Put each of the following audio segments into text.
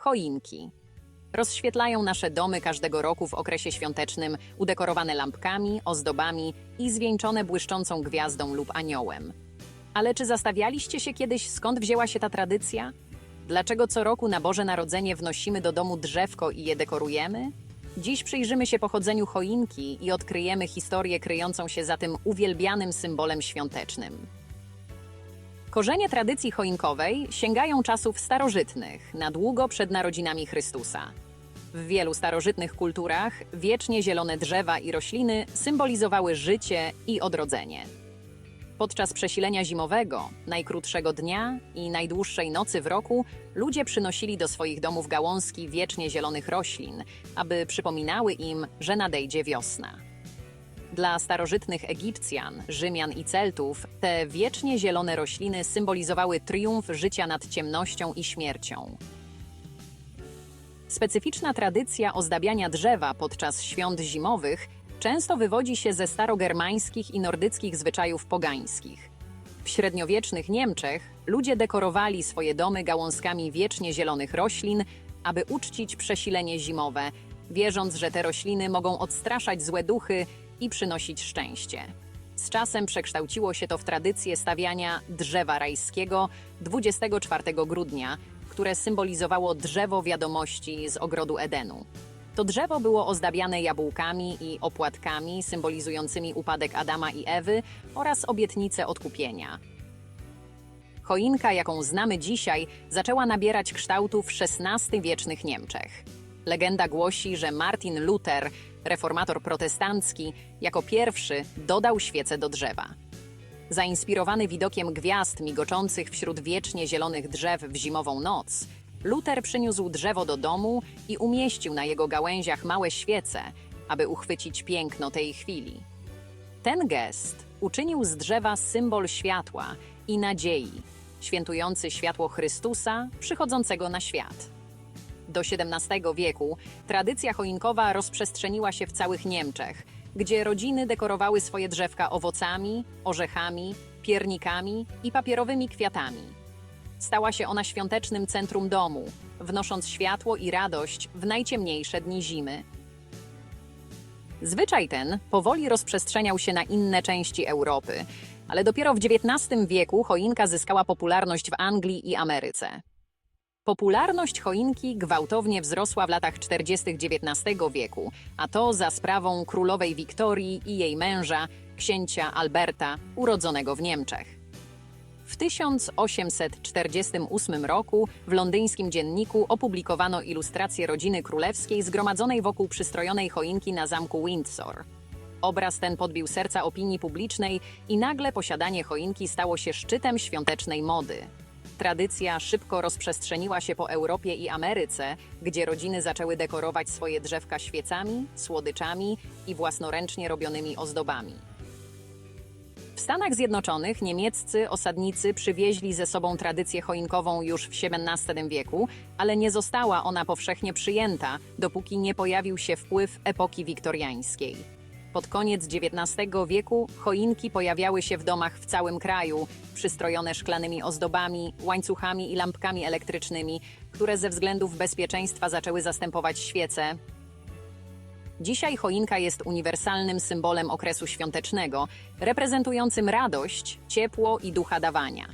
choinki. Rozświetlają nasze domy każdego roku w okresie świątecznym, udekorowane lampkami, ozdobami i zwieńczone błyszczącą gwiazdą lub aniołem. Ale czy zastawialiście się kiedyś, skąd wzięła się ta tradycja? Dlaczego co roku na Boże Narodzenie wnosimy do domu drzewko i je dekorujemy? Dziś przyjrzymy się pochodzeniu choinki i odkryjemy historię kryjącą się za tym uwielbianym symbolem świątecznym. Korzenie tradycji choinkowej sięgają czasów starożytnych, na długo przed narodzinami Chrystusa. W wielu starożytnych kulturach wiecznie zielone drzewa i rośliny symbolizowały życie i odrodzenie. Podczas przesilenia zimowego, najkrótszego dnia i najdłuższej nocy w roku, ludzie przynosili do swoich domów gałązki wiecznie zielonych roślin, aby przypominały im, że nadejdzie wiosna. Dla starożytnych Egipcjan, Rzymian i Celtów te wiecznie zielone rośliny symbolizowały triumf życia nad ciemnością i śmiercią. Specyficzna tradycja ozdabiania drzewa podczas świąt zimowych często wywodzi się ze starogermańskich i nordyckich zwyczajów pogańskich. W średniowiecznych Niemczech ludzie dekorowali swoje domy gałązkami wiecznie zielonych roślin, aby uczcić przesilenie zimowe, wierząc, że te rośliny mogą odstraszać złe duchy i przynosić szczęście. Z czasem przekształciło się to w tradycję stawiania drzewa rajskiego 24 grudnia, które symbolizowało drzewo wiadomości z ogrodu Edenu. To drzewo było ozdabiane jabłkami i opłatkami symbolizującymi upadek Adama i Ewy oraz obietnicę odkupienia. Choinka, jaką znamy dzisiaj, zaczęła nabierać kształtu w XVI-wiecznych Niemczech. Legenda głosi, że Martin Luther, reformator protestancki, jako pierwszy dodał świecę do drzewa. Zainspirowany widokiem gwiazd migoczących wśród wiecznie zielonych drzew w zimową noc, Luther przyniósł drzewo do domu i umieścił na jego gałęziach małe świece, aby uchwycić piękno tej chwili. Ten gest uczynił z drzewa symbol światła i nadziei, świętujący światło Chrystusa przychodzącego na świat. Do XVII wieku tradycja choinkowa rozprzestrzeniła się w całych Niemczech, gdzie rodziny dekorowały swoje drzewka owocami, orzechami, piernikami i papierowymi kwiatami. Stała się ona świątecznym centrum domu, wnosząc światło i radość w najciemniejsze dni zimy. Zwyczaj ten powoli rozprzestrzeniał się na inne części Europy, ale dopiero w XIX wieku choinka zyskała popularność w Anglii i Ameryce. Popularność choinki gwałtownie wzrosła w latach 40. XIX wieku, a to za sprawą królowej Wiktorii i jej męża, księcia Alberta, urodzonego w Niemczech. W 1848 roku w londyńskim dzienniku opublikowano ilustrację rodziny królewskiej zgromadzonej wokół przystrojonej choinki na zamku Windsor. Obraz ten podbił serca opinii publicznej i nagle posiadanie choinki stało się szczytem świątecznej mody. Tradycja szybko rozprzestrzeniła się po Europie i Ameryce, gdzie rodziny zaczęły dekorować swoje drzewka świecami, słodyczami i własnoręcznie robionymi ozdobami. W Stanach Zjednoczonych niemieccy osadnicy przywieźli ze sobą tradycję choinkową już w XVII wieku, ale nie została ona powszechnie przyjęta, dopóki nie pojawił się wpływ epoki wiktoriańskiej. Pod koniec XIX wieku choinki pojawiały się w domach w całym kraju, przystrojone szklanymi ozdobami, łańcuchami i lampkami elektrycznymi, które ze względów bezpieczeństwa zaczęły zastępować świece, Dzisiaj choinka jest uniwersalnym symbolem okresu świątecznego, reprezentującym radość, ciepło i ducha dawania.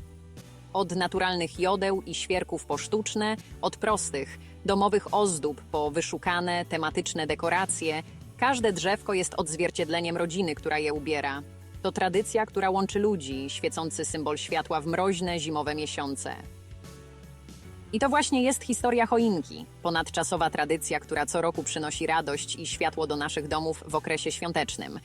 Od naturalnych jodeł i świerków po sztuczne, od prostych, domowych ozdób po wyszukane, tematyczne dekoracje, każde drzewko jest odzwierciedleniem rodziny, która je ubiera. To tradycja, która łączy ludzi, świecący symbol światła w mroźne, zimowe miesiące. I to właśnie jest historia choinki, ponadczasowa tradycja, która co roku przynosi radość i światło do naszych domów w okresie świątecznym.